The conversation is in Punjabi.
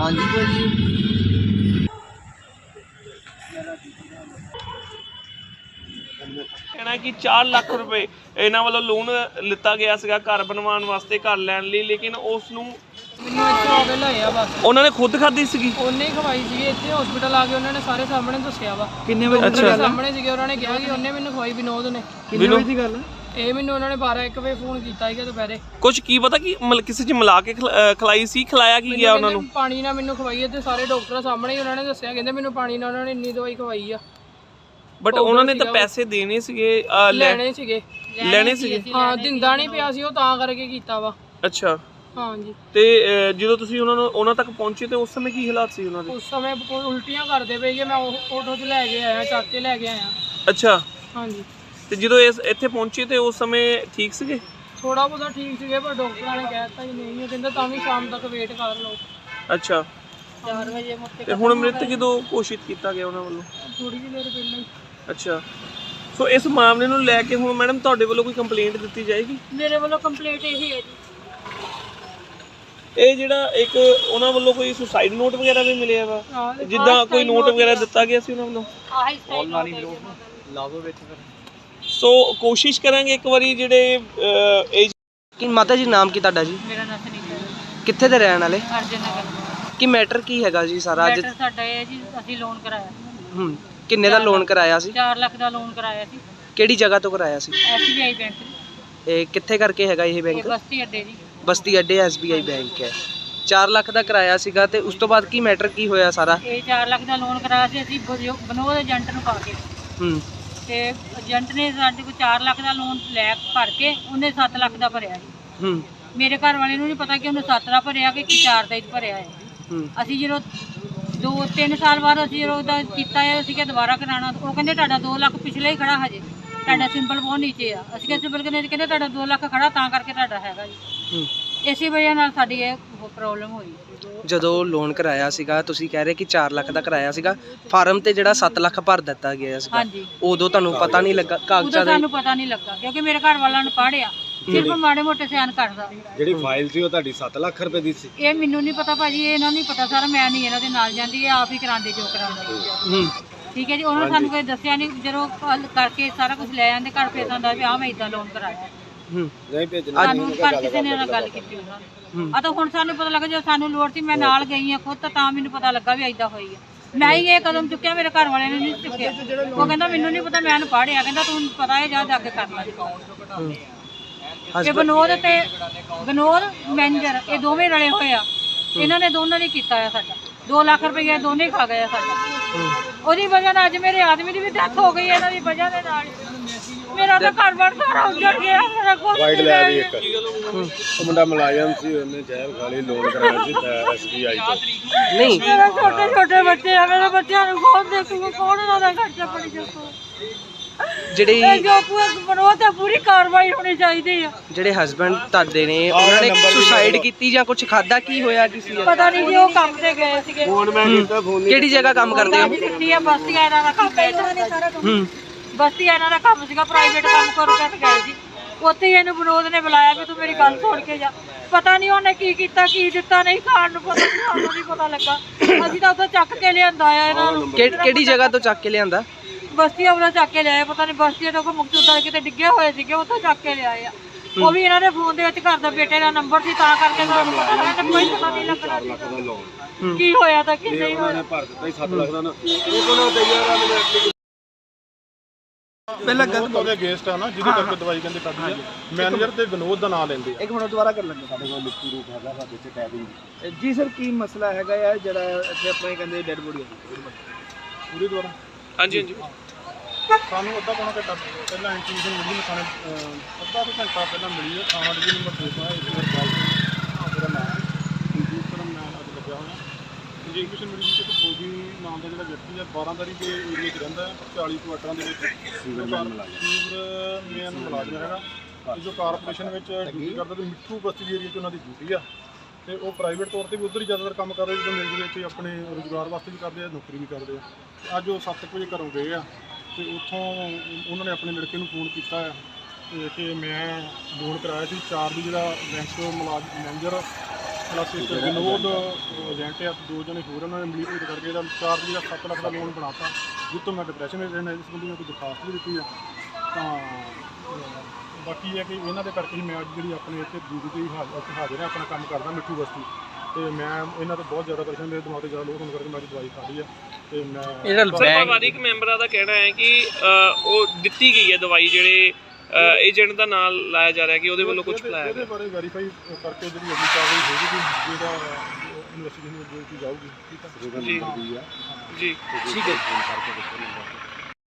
ਹਾਂਜੀ ਭਾਜੀ। ਕਹਿਣਾ ਕਿ 4 ਲੱਖ ਰੁਪਏ ਇਹਨਾਂ ਵੱਲੋਂ ਲੋਨ ਲਿੱਤਾ ਗਿਆ ਸੀਗਾ ਘਰ ਬਣਵਾਉਣ ਵਾਸਤੇ ਘਰ ਲੈਣ ਲਈ ਲੇਕਿਨ ਉਸ ਨੂੰ ਮੈਨੂੰ ਇੱਥੇ ਆ ਕੇ ਲਿਆਇਆ ਬਸ ਉਹਨਾਂ ਨੇ ਖੁਦ ਖਾਧੀ ਸੀਗੀ? ਉਹਨੇ ਹੀ ਖਵਾਈ ਸੀ ਇੱਥੇ ਹਸਪੀਟਲ ਆ ਕੇ ਉਹਨਾਂ ਨੇ ਸਾਰੇ ਸਾਹਮਣੇ ਦੱਸਿਆ ਵਾ। ਕਿੰਨੇ ਵਜੇ ਸਾਹਮਣੇ ਸੀਗੇ ਉਹਨਾਂ ਨੇ ਕਿਹਾ ਕਿ ਉਹਨੇ ਮੈਨੂੰ ਖਵਾਈ ਵਿਨੋਦ ਨੇ। ਕਿੰਨੇ ਵਜੇ ਦੀ ਗੱਲ ਹੈ ਇਹ ਮੈਨੂੰ ਉਹਨਾਂ ਨੇ 12 1 ਵਜੇ ਫੋਨ ਕੀਤਾ ਸੀਗਾ ਦੁਪਹਿਰੇ। ਕੁਝ ਕੀ ਪਤਾ ਕਿ ਮਤਲਬ ਕਿਸੇ ਚ ਮਿਲਾ ਕੇ ਖਿਲਾ- ਅਹ ਖਿਲਾਈ ਸੀ ਖਿਲਾਇਆ ਕੀ ਗਿਆ ਉਹਨਾਂ ਨੂੰ? ਕਹਿੰਦੇ ਪਾਣੀ ਨਾਲ ਮੈਨੂੰ ਖਵਾਈ ਹੈ ਤੇ ਸਾਰੇ ਡਾਕਟਰਾਂ ਸਾਹਮਣੇ ਹੀ ਉਹਨਾਂ ਨੇ ਦੱਸਿਆ ਕਹਿੰਦੇ ਮੈਨੂੰ ਪਾਣੀ ਨਾਲ ਉਹਨਾਂ ਨੇ ਇੰਨੀ ਦਵਾਈ ਖਵਾਈ ਆ। ਬਟ ਉਹਨਾਂ ਨੇ ਤਾਂ ਪੈਸੇ ਦੇਣੇ ਸੀਗੇ ਅਹ, ਲੈ- ਲੈਣੇ ਸੀਗੇ। ਲੈਣੇ ਸੀਗੇ? ਹਾਂ ਦਿੰਦਾ ਨਹੀਂ ਪਿਆ ਸੀ ਉਹ ਤਾਂ ਕਰਕੇ ਕੀਤਾ ਵਾ। ਅੱਛਾ। ਹਾਂਜੀ। ਤੇ ਅਹ, ਜਦੋਂ ਤੁਸੀਂ ਉਹਨਾਂ ਨੂੰ ਉਹਨਾਂ ਤੱਕ ਪਹੁੰਚੇ ਤੇ ਉਸ ਸਮੇਂ ਕੀ ਹਾਲਾਤ ਸੀ ਉਹਨਾਂ ਦੇ? ਉਸ ਸਮੇਂ ਕੋਈ ਉਲਟੀਆਂ ਕਰਦੇ ਪਏ ਕਿ ਮੈਂ ਉਹ ਆਟੋ 'ਚ ਲੈ ਕੇ ਆਇਆ ਚੱਕ ਕੇ ਲੈ ਕੇ ਆਇਆ। ਅੱਛਾ। ਹਾਂਜੀ। ਤੇ ਜਦੋਂ ਇਸ ਇੱਥੇ ਪਹੁੰਚੇ ਤੇ ਉਸ ਸਮੇਂ ਠੀਕ ਸੀਗੇ? ਥੋੜਾ ਬਹੁਤਾ ਠੀਕ ਸੀਗੇ ਪਰ ਡਾਕਟਰਾਂ ਨੇ ਕਹਿਤਾ ਹੀ ਨਹੀਂ ਉਹ ਕਹਿੰਦਾ ਤਾਂ ਵੀ ਸ਼ਾਮ ਤੱਕ ਵੇਟ ਕਰ ਲਓ। ਅੱਛਾ। 4 ਵਜੇ ਮੁੱਤੇ ਤੇ ਹੁਣ ਮ੍ਰਿਤ ਜਦੋਂ ਘੋਸ਼ਿਤ ਕੀਤਾ ਗਿਆ ਉਹਨਾਂ ਵੱਲੋਂ? ਥੋੜੀ ਜਿਹੀ ਦੇਰ ਪਹਿਲਾਂ ਹੀ। ਅੱਛਾ। ਸੋ ਇਸ ਮਾਮਲੇ ਨੂੰ ਲੈ ਕੇ ਹੁਣ ਮੈਡਮ ਤੁਹਾਡੇ ਵੱਲੋਂ ਕੋਈ ਕੰਪਲੇਂਟ ਦਿੱਤੀ ਜਾਏਗੀ? ਮੇਰੇ ਵੱਲੋਂ ਕੰਪਲੀਟ ਇਹੀ ਹੈ ਜੀ। ਇਹ ਜਿਹੜਾ ਇੱਕ ਉਹਨਾਂ ਵੱਲੋਂ ਕੋਈ ਸੁਸਾਈਡ ਨੋਟ ਵਗੈਰਾ ਵੀ ਮਿਲਿਆ ਵਾ? ਹਾਂ ਜਿੱਦਾਂ ਕੋਈ ਨੋਟ ਵਗੈਰਾ ਦਿੱਤਾ ਗਿਆ ਸੀ ਉਹਨਾਂ ਵੱਲੋਂ? ਆਹੀ ਸਟਾਈਲ ਲਾਵੋ ਵਿੱਚ ਸੋ ਕੋਸ਼ਿਸ਼ ਕਰਾਂਗੇ ਇੱਕ ਵਾਰੀ ਜਿਹੜੇ ਅਹ, ਇਹ ਕੀ ਮਾਤਾ ਜੀ ਨਾਮ ਕੀ ਤੁਹਾਡਾ ਜੀ? ਮੇਰਾ ਨਾਮ ਸੁਨੀਤਾ ਹੈ ਕਿੱਥੇ ਦੇ ਰਹਿਣ ਵਾਲੇ? ਅਰਜਨ ਨਗਰ। ਕੀ ਮੈਟਰ ਕੀ ਹੈਗਾ ਜੀ ਸਾਰਾ ਅੱਜ? ਬੈਟਰ ਸਾਡਾ ਇਹ ਹੈ ਜੀ ਅਸੀਂ ਲੋਨ ਕਰਾਇਆ। ਹੂੰ ਕਿੰਨੇ ਦਾ ਲੋਨ ਕਰਾਇਆ ਸੀ? 4 ਲੱਖ ਦਾ ਲੋਨ ਕਰਾਇਆ ਸੀ। ਕਿਹੜੀ ਜਗ੍ਹਾ ਤੋਂ ਕਰਾਇਆ ਸੀ? ਐਸਬੀਆਈ ਬੈਂਕ ਇਹ ਕਿੱਥੇ ਕਰਕੇ ਹੈਗਾ ਇਹ ਇਹ ਬੈਂਕ ਬਸਤੀ ਅੱਡੇ ਜੀ। ਬਸਤੀ ਅੱਡੇ ਐਸਬੀਆਈ ਬੈਂਕ ਹੈ। 4 ਲੱਖ ਦਾ ਕਰਾਇਆ ਸੀਗਾ ਤੇ ਉਸ ਤੋਂ ਬਾਅਦ ਕੀ ਮੈਟਰ ਕੀ ਹੋਇਆ ਸਾਰਾ? ਇਹ 4 ਲੱਖ ਦਾ ਲੋਨ ਕਰਾਇਆ ਸੀ ਅਸੀਂ ਬਨੋ- ਬਨੋਦ ਏਜੰਟ ਨੂੰ ਪਾ ਕੇ। ਹੂੰ। ਤੇ ਏਜੰਟ ਨੇ ਸਾਡੇ ਕੋਲ 4 ਲੱਖ ਦਾ ਲੋਨ ਲੈ ਭਰ ਕੇ ਉਹਨੇ 7 ਲੱਖ ਦਾ ਭਰਿਆ ਹੂੰ। ਮੇਰੇ ਘਰ ਵਾਲੇ ਨੂੰ ਨਹੀਂ ਪਤਾ ਕਿ ਉਹਨੇ 7 ਦਾ ਭਰਿਆ ਕਿ 4 ਦਾ ਹੀ ਭਰਿਆ ਹੈ। ਅਸੀਂ ਜਦੋਂ ਦੋ ਤਿੰਨ ਸਾਲ ਬਾਅਦ ਅਸੀਂ ਜਦੋਂ ਉਹਦਾ ਕੀਤਾ ਹੈ ਅਸੀਂ ਕਿ ਦੁਬਾਰਾ ਕਰਾਉਣਾ। ਉਹ ਕਹਿੰਦੇ ਤੁਹਾਡਾ 2 ਲੱਖ ਪਿਛਲੇ ਹੀ ਖੜਾ ਹਜੇ। ਤੁਹਾਡਾ ਸਿੰਬਲ ਬਹੁਤ ਨੀਚੇ ਆ। ਅਸੀਂ ਕਿਹਾ ਸਿੰਬਲ ਕਹਿੰਦੇ ਕਹਿੰਦੇ ਤੁਹਾਡਾ 2 ਲੱਖ ਖੜਾ ਤਾਂ ਕਰਕੇ ਤੁਹਾਡਾ ਹੈਗਾ ਜੀ। ਇਸੇ ਵਜ੍ਹਾ ਨਾਲ ਸਾਡੀ ਇਹ ਪ੍ਰੋਬਲਮ ਹੋਈ। ਜਦੋਂ ਲੋਨ ਕਰਾਇਆ ਸੀਗਾ ਤੁਸੀਂ ਕਹਿ ਰਹੇ ਕਿ 4 ਲੱਖ ਦਾ ਕਰਾਇਆ ਸੀਗਾ। ਫਾਰਮ ਤੇ ਜਿਹੜਾ 7 ਲੱਖ ਭਰ ਦਿੱਤਾ ਗਿਆ ਸੀਗਾ। ਹਾਂਜੀ। ਉਦੋਂ ਤੁਹਾਨੂੰ ਪਤਾ ਨਹੀਂ ਲੱਗਾ ਉਦੋਂ ਕਾਗਜ਼ਾਂ ਦਾ ਸਾਨੂੰ ਪਤਾ ਨਹੀਂ ਲੱਗਾ ਕਿਉਂਕਿ ਮੇਰੇ ਘਰ ਵਾਲਿਆਂ ਨੇ ਪੜ੍ਹਿਆ ਸਿਰਫ ਮਾੜੇ ਮੋਟੇ ਸਿਆਣ ਕਰਦਾ। ਜਿਹੜੀ ਫਾਈਲ ਸੀ ਉਹ ਤੁਹਾਡੀ 7 ਲੱਖ ਰੁਪਏ ਦੀ ਸੀ। ਇਹ ਮੈਨੂੰ ਨਹੀਂ ਪਤਾ ਭਾਜੀ ਇਹ ਇਹਨਾਂ ਨੂੰ ਨਹੀਂ ਪਤਾ ਸਾਰਾ ਮੈਂ ਨਹੀਂ ਇਹਨਾਂ ਦੇ ਨਾਲ ਜਾਂਦੀ ਇਹ ਆਪ ਹੀ ਕਰਾਉਂਦੇ ਜੋ ਕਰਾਉਂਦੇ। ਹੂੰ। ਠੀਕ ਹੈ ਜੀ ਉਹਨਾਂ ਨੇ ਸਾਨੂੰ ਕੋਈ ਦੱਸਿਆ ਨਹੀਂ ਜਦੋਂ ਕੱਲ੍ਹ ਕਰਕੇ ਸਾਰਾ ਕੁਝ ਲੈ ਜਾਂਦੇ ਘਰ ਫੇਰ ਹੁੰਦਾ ਵੀ ਆਹ ਮੈਂ ਇਦਾਂ ਲੋਨ ਕਰਾਇਆ। ਨਹੀਂ ਭੇਜਣਾ। ਸਾਨੂੰ ਘਰ ਕਿਸੇ ਨੇ ਨਾਲ ਗੱਲ ਕੀਤੀ ਉਹਨਾਂ ਨੇ ਆ ਤਾਂ ਹੁਣ ਸਾਨੂੰ ਪਤਾ ਲੱਗਾ ਜਦੋਂ ਸਾਨੂੰ ਲੋੜ ਸੀ ਮੈਂ ਨਾਲ ਗਈ ਆ ਖੁਦ ਤਾਂ ਤਾਂ ਮੈਨੂੰ ਪਤਾ ਲੱਗਾ ਵੀ ਇਦਾਂ ਹੋਈ ਆ। ਮੈਂ ਹੀ ਇਹ ਕਦਮ ਚੁੱਕਿਆ ਮੇਰੇ ਘਰ ਵਾਲਿਆਂ ਨੇ ਨਹੀਂ ਚੁੱਕਿਆ। ਉਹ ਕਹਿੰਦਾ ਮੈਨੂੰ ਨਹੀਂ ਪਤਾ ਮੈਂ ਇਹਨੂੰ ਪੜਿਆ ਕਹਿੰਦਾ ਤੂੰ ਪਤਾ ਹੈ ਜਾ ਜਾ ਕੇ ਕਰ ਲੈ ਇਹ ਵਿਨੋਦ ਤੇ ਵਿਨੋਦ ਮੈਨੇਜਰ ਇਹ ਦੋਵੇਂ ਰਲੇ ਹੋਏ ਆ। ਇਹਨਾਂ ਨੇ ਦੋਨਾਂ ਨੇ ਕੀਤਾ ਆ ਸਾਡਾ। 2 ਲੱਖ ਰੁਪਏ ਦੋਨੇ ਖਾ ਗਏ ਆ ਸਾਡਾ। ਉਹਦੀ ਵਜ੍ਹਾ ਨਾਲ ਅੱਜ ਮੇਰੇ ਆਦਮੀ ਦੀ ਵੀ ਡੈਥ ਹੋ ਗਈ ਹੈ ਇਹਨਾਂ ਦੀ ਵਜ੍ਹਾ ਦੇ ਨਾਲ ਮੇਰਾ ਤਾਂ ਘਰ ਬਾਰ ਸਾਰਾ ਉੱਜੜ ਗਿਆ ਮੇਰਾ ਕੁਝ ਫਾਈਲ ਲੈ ਵੀ ਇੱਕ। ਉਹ ਮੁੰਡਾ ਮੁਲਾਜ਼ਮ ਸੀ ਉਹਨੇ ਜੈਬ ਖਾਲੀ ਲੋਨ ਕਰਾਇਆ ਸੀ ਐਸਬੀਆਈ ਤੋਂ। ਨਹੀਂ। ਮੇਰੇ ਛੋਟੇ ਛੋਟੇ ਬੱਚੇ ਆ ਮੇਰੇ ਬੱਚਿਆਂ ਨੂੰ ਕੌਣ ਦੇਖੂਗਾ ਕੌਣ ਉਹਨਾਂ ਦਾ ਖਰਚਾ ਪੜੀ ਜਾਊਗਾ ਜਿਹੜੀ ਜੋ ਪੂਰਾ ਬਣੋ ਤੇ ਪੂਰੀ ਕਾਰਵਾਈ ਹੋਣੀ ਚਾਹੀਦੀ ਆ। ਜਿਹੜੇ ਹਸਬੰਡ ਤੁਹਾਡੇ ਨੇ ਉਹਨਾਂ ਨੇ ਸੁਸਾਈਡ ਕੀਤੀ ਜਾਂ ਕੁਝ ਖਾਦਾ ਕੀ ਹੋਇਆ ਕਿਸੇ ਨੇ ਪਤਾ ਨਹੀਂ ਜੀ ਉਹ ਕੰਮ ਤੇ ਗਏ ਸੀਗੇ। ਫੋਨ ਮੈਂ ਕੀਤਾ ਫੋਨ ਕਿਹੜੀ ਜਗ੍ਹਾ ਕੰਮ ਕਰਦੇ ਹੋ? ਕਿੱਥੇ ਆ ਬਸਤੀਆਂ ਇਹਨਾਂ ਦਾ ਕੰਮ ਹੈ ਹੂੰ। ਬਸਤੀਆਂ ਇਹਨਾਂ ਦਾ ਕੰਮ ਸੀਗਾ ਪ੍ਰਾਈਵੇਟ ਕੰਮ ਕਰੋ ਕਰ ਗਏ ਸੀ। ਉੱਥੇ ਹੀ ਇਹਨੂੰ ਵਿਨੋਦ ਨੇ ਬੁਲਾਇਆ ਵੀ ਤੂੰ ਮੇਰੀ ਗੱਲ ਸੁਣ ਕੇ ਜਾ। ਪਤਾ ਨਹੀਂ ਉਹਨੇ ਕੀ ਕੀਤਾ ਕੀ ਦਿੱਤਾ ਨਹੀਂ ਖਾਣ ਨੂੰ ਪਤਾ ਨਹੀਂ ਸਾਨੂੰ ਨਹੀਂ ਪਤਾ ਲੱਗਾ। ਅਸੀਂ ਤਾਂ ਉੱਥੋਂ ਚੱਕ ਕੇ ਲਿਆਂਦਾ ਆ ਇਹਨਾਂ ਨੂੰ। ਕਿਹੜੀ ਜਗ੍ਹਾ ਤੋਂ ਚੱਕ ਕੇ ਲਿਆਂਦਾ? ਬਸਤੀਆਂ ਉਹਨਾਂ ਚੱਕ ਕੇ ਲਿਆਏ ਪਤਾ ਨਹੀਂ ਬਸਤੀਆਂ ਤੋਂ ਕੋ ਮੁਕਤੂਦਾ ਕਿਤੇ ਡਿੱਗੇ ਹੋਏ ਸੀਗੇ ਉੱਥੋਂ ਚੱਕ ਕੇ ਲਿਆਏ ਆ। ਉਹ ਵੀ ਇਹਨਾਂ ਦੇ ਫੋਨ ਦੇ ਵਿੱਚ ਘਰ ਦਾ ਬੇਟੇ ਦਾ ਨੰਬਰ ਸੀ ਤਾਂ ਕਰਕੇ ਸਾਨੂੰ ਪਤਾ ਲੱਗਾ ਕੋਈ ਪਤਾ ਨਹੀਂ ਲੱਗਣਾ ਦਾ ਕੀ ਹੋਇਆ ਤਾਂ ਕੀ ਨਹੀਂ ਉਹਨਾਂ ਨੇ ਭਰ ਦਿੱਤਾ ਸੀ 7 ਲੱਖ ਦਾ ਨਾ ਉਹ ਕੋਲੋਂ ਤੇ ਯਾਰ ਮੈਨੂੰ ਐਪਲੀਕੇਸ਼ਨ ਪਹਿਲਾਂ ਗਲਤ ਉਹਦੇ ਅਗੇਂਸਟ ਆ ਨਾ ਜਿਹਦੇ ਕਰਕੇ ਦਵਾਈ ਕਹਿੰਦੇ ਕੱਢੀ ਆ। ਮੈਨੇਜਰ ਤੇ ਵਿਨੋਦ ਦਾ ਨਾਮ ਲੈਂਦੇ ਆ। ਇੱਕ ਮਿੰਟ ਦੁਬਾਰਾ ਕਰ ਲੈਂਦੇ ਸਾਡੇ ਕੋਲ ਲਿਖਤੀ ਰੂਪ ਹੈਗਾ ਸਾਡੇ ਚ ਟੈਬਿੰਗ ਜੀ ਸਰ ਕੀ ਮਸਲਾ ਹੈਗਾ ਆ ਜਿਹੜਾ ਇੱਥੇ ਆਪਣੇ ਕਹਿੰਦੇ ਡੈਡ ਬੋਡੀ ਪੂਰੀ ਦੁਆਰਾ ਹਾਂਜੀ ਹਾਂਜੀ। ਸਾਨੂੰ ਅੱਧਾ ਪੌਣਾ ਘੰਟਾ ਪਹਿਲਾਂ ਇੰਟੀਮੇਸ਼ਨ ਮਿਲੀ ਨੇ ਸਾਨੂੰ ਅੱਧਾ ਘੰਟਾ ਪਹਿਲਾਂ ਮਿਲੀ ਹੈ ਥਾਣਾ ਡਿਵੀਜ਼ਨ ਨੰਬਰ 2 ਤੋਂ ਹੈ ਇਸ ਦਾ ਕਾਲ ਮੇਰਾ ਨਾਮ ਹੈ ਸੰਜੀਤ ਕਰਨ ਮੈਂ ਅੱਜ ਲੱਗਿਆ ਹੋਇਆ ਜੀ ਇੰਟੀਮੇਸ਼ਨ ਮਿਲੀ ਸੀ ਕਿ ਬੋਗੀ ਨਾਮ ਦਾ ਜਿਹੜਾ ਵਿਅਕਤੀ ਹੈ 12 ਤਾਰੀਖ ਦੇ ਏਰੀਆ 'ਚ ਰਹਿੰਦਾ ਹੈ 40 ਕੁਆਟਰਾਂ ਦੇ ਵਿੱਚ। ਸੀਵਰ ਮੈਨ ਮੁਲਾਜ਼ਮ ਹੈਗਾ। ਇਹ ਜੋ ਕਾਰਪੋਰੇਸ਼ਨ ਵਿੱਚ ਡਿਊਟੀ ਕਰਦਾ ਤੇ ਮਿੱਠੂ ਬਸਤੀ ਦੇ ਏਰੀਆ 'ਚ ਉਹਨਾਂ ਦੀ ਡਿਊਟੀ ਆ। ਤੇ ਉਹ ਪ੍ਰਾਈਵੇਟ ਤੌਰ ਤੇ ਵੀ ਉਧਰ ਹੀ ਜ਼ਿਆਦਾਤਰ ਕੰਮ ਕਰਦੇ ਜਦੋਂ ਮਿਲ ਦੇ ਵਿੱਚ ਆਪਣੇ ਰੋਜ਼ਗਾਰ ਵਾਸਤੇ ਵੀ ਕਰਦੇ ਆ ਨੌਕਰੀ ਵੀ ਕਰਦੇ ਆ। ਤੇ ਅੱਜ ਉਹ 7 ਵਜੇ ਘਰੋਂ ਗਏ ਆ। ਤੇ ਉੱਥੋਂ ਉਹਨਾਂ ਨੇ ਆਪਣੇ ਲੜਕੇ ਨੂੰ ਫੋਨ ਕੀਤਾ ਆ। ਤੇ ਕਿ ਮੈਂ ਲੋਨ ਕਰਾਇਆ ਸੀ। ਚਾਰ ਦੀ ਜਿਹੜਾ ਬੈਂਕ ਮੈਨੇਜਰ ਪਲੱਸ ਇੱਕ ਵਿਨੋਦ ਏਜੰਟ ਆ। ਦੋ ਜਣੇ ਹੋਰ ਉਹਨਾਂ ਨੇ ਮਿਲੀ ਭੁਗਤ ਕਰਕੇ ਇਹਦਾ 4 ਦੀ 7 ਲੱਖ ਦਾ ਲੋਨ ਬਣਾਤਾ। ਜਿਸ ਤੋਂ ਮੈਂ ਡਿਪਰੈਸ਼ਨ ਵਿੱਚ ਰਹਿਣਾ ਇਸ ਸੰਬੰਧੀ ਮੈਂ ਕੋਈ ਦਰਖਾਸਤ ਵੀ ਦਿੱਤੀ ਆ। ਤਾਂ ਬਾਕੀ ਇਹ ਹੈ ਕਿ ਇਹਨਾਂ ਦੇ ਕਰਕੇ ਹੀ ਮੈਂ ਅੱਜ ਜਿਹੜੀ ਆਪਣੇ ਇੱਥੇ ਡਿਊਟੀ ਤੇ ਹੀ ਹਾਜ਼ਰ ਇੱਥੇ ਹਾਜ਼ਰ ਹਾਂ ਆਪਣਾ ਕੰਮ ਕਰਦਾ ਮਿੱਠੂ ਬਸਤੀ। ਤੇ ਮੈਂ ਇਹਨਾਂ ਤੇ ਬਹੁਤ ਜ਼ਿਆਦਾ ਪਰੇਸ਼ਾਨ ਮੇਰੇ ਦਿਮਾਗ ਤੇ ਜ਼ਿਆਦਾ ਲੋਡ ਹੋਣ ਕਰਕੇ ਮੈਂ ਅੱਜ ਦਵਾਈ ਖਾ ਲਈ ਆ। ਤੇ ਮੈਂ ਬੈਗ ਪਰਿਵਾਰਿਕ ਮੈਂਬਰਾਂ ਦਾ ਕਹਿਣਾ ਹੈ ਕਿ ਅ, ਉਹ ਦਿੱਤੀ ਗਈ ਹੈ ਦਵਾਈ ਜਿਹੜੇ ਏਜੰਟ ਦਾ ਨਾਮ ਲਾਇਆ ਜਾ ਰਿਹਾ ਕਿ ਉਹਦੇ ਵੱਲੋਂ ਕੁਝ ਖਿਲਾਇਆ ਇਹਦੇ ਬਾਰੇ ਵੈਰੀਫਾਈ ਕਰਕੇ ਜਿਹੜੀ ਅਗਲੀ ਕਾਰਵਾਈ ਹੋਵੇਗੀ ਜਿਹਦਾ ਇਨਵੈਸਟੀਗੇਸ਼ਨ ਜੋ ਕੀ ਜਾਊਗੀ ਠੀਕ ਹੈ? ਜੀ। ਹਾਂ। ਜੀ। ਠੀਕ ਹੈ।